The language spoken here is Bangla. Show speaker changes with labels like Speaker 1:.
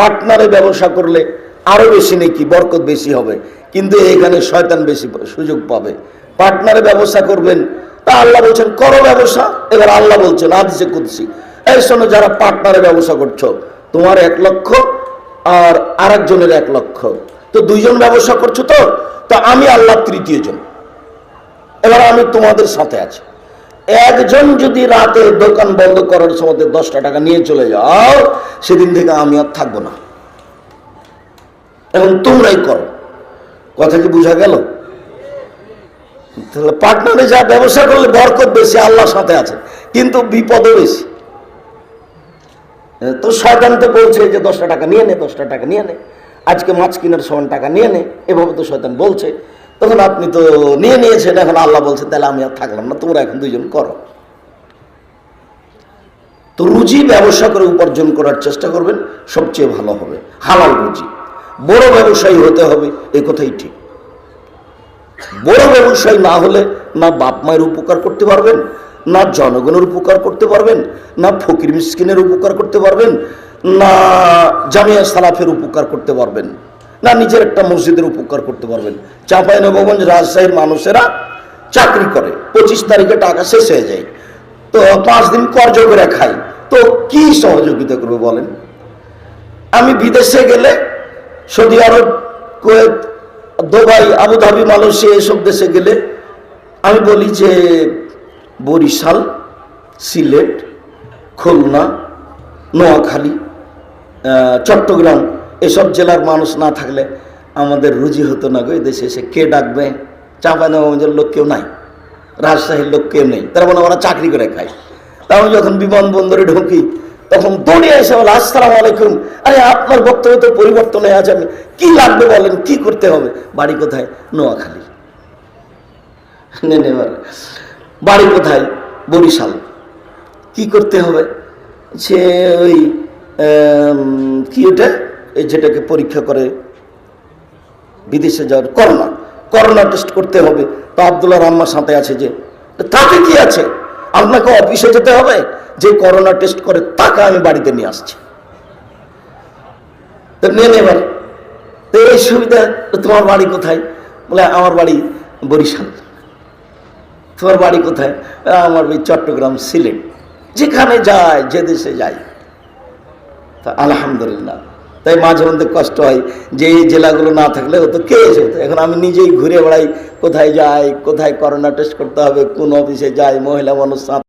Speaker 1: পার্টনারে ব্যবসা করলে আরও বেশি নাকি বরকত বেশি হবে। কিন্তু এখানে শয়তান বেশি সুযোগ পাবে। পার্টনারে ব্যবসা করবেন, তা আল্লাহ বলছেন, করো ব্যবসা। এবার আল্লাহ বলছেন আদিসে কুদসি। এই শোনো, যারা পার্টনারে ব্যবসা করছ, তোমার এক লক্ষ আর আরেকজনের এক লক্ষ। তো দুইজন ব্যবসা করছ তো? তো আমি আল্লাহ তৃতীয় জন এবার আমি তোমাদের সাথে আছি। একজন যদি রাতে দোকান বন্ধ করার সময় দশটা টাকা নিয়ে চলে যাও, সেদিন থেকে আমি আর থাকব না। এবং তোমরাই করো। কথা কি বোঝা গেল? তাহলে পার্টনারে যা ব্যবসা করলে বরকত বেশি, আল্লাহর সাথে আছে, কিন্তু বিপদও বেশি। তো শয়তান তো বলছে যে দশটা টাকা নিয়ে নে, দশটা টাকা নিয়ে নে, আজকে মাছ কেনার সমান টাকা নিয়ে নে, এভাবে তো শয়তান বলছে। তখন আপনি তো নিয়ে নিয়েছেন, এখন আল্লাহ বলছে, তাহলে আমি আর থাকলাম না, তোমরা এখন দুইজন করো। তো রুজি ব্যবসা করে উপার্জন করার চেষ্টা করবেন, সবচেয়ে ভালো হবে। হালাল রুজি। বড় ব্যবসায়ী হতে হবে এই কথাই ঠিক। বড় ব্যবসায়ী না হলে না বাপ মায়ের উপকার করতে পারবেন, না জনগণের উপকার করতে পারবেন, না ফকির মিসকিনের উপকার করতে পারবেন, না জামিয়া সালাফের উপকার করতে পারবেন। না নিজের একটা মসজিদের উপকার করতে পারবেন। চাঁপাই নবগঞ্জ রাজশাহীর মানুষেরা চাকরি করে। পঁচিশ তারিখে টাকা শেষ হয়ে যায়। তো পাঁচ দিন কর্জ করে খাই। তো কি সহযোগিতা করবে বলেন? আমি বিদেশে গেলে Saudi Arabia, Kuwait, Dubai, Abu Dhabi, Malaysia এসব দেশে গেলে আমি বলি যে বরিশাল, সিলেট, খুলনা, নোয়াখালী চট্টগ্রাম এসব জেলার মানুষ না থাকলে আমাদের রুজি হতো না গো দেশে এসে। কে ডাকবে? চাঁপাইনবাবগঞ্জের লোক কেউ নাই। রাজশাহীর লোক কেউ নেই। তার মানে আমরা চাকরি করে খাই তা আমি যখন বিমানবন্দরে ঢুকি, তখন দৌড়ে এসে বলে, আসসালাম আলাইকুম। আরে, আপনার বক্তব্য তো পরিবর্তন হয়ে আছে। আমি, কি লাগবে বলেন? কি করতে হবে? বাড়ি কোথায়? নোয়াখালী। বাড়ি কোথায়? বরিশাল। কি করতে হবে? সে ওই কি ওটা? এই যেটাকে পরীক্ষা করে বিদেশে যাওয়ার করোনা। করোনা টেস্ট করতে হবে। তো আবদুল্লাহ রহমান সাথে আছে যে তাতে কি আছে? আপনাকে অফিসে যেতে হবে? যে করোনা টেস্ট করে, তাকে আমি বাড়িতে নিয়ে আসছি। তো নেবার তো এই সুবিধা তোমার বাড়ি কোথায়? বলে, আমার বাড়ি বরিশাল। তোমার বাড়ি কোথায়? আমার বাড়ি চট্টগ্রাম, সিলেট। যেখানে যায়, যে দেশে যায়। তা আলহামদুলিল্লাহ। তাই মাঝে মধ্যে কষ্ট হয় যে এই জেলাগুলো না থাকলে হতো কে এসে হতো? এখন আমি নিজেই ঘুরে বেড়াই, কোথায় যাই, কোথায় করোনা টেস্ট করতে হবে, কোন অফিসে যাই, মহিলা মানুষ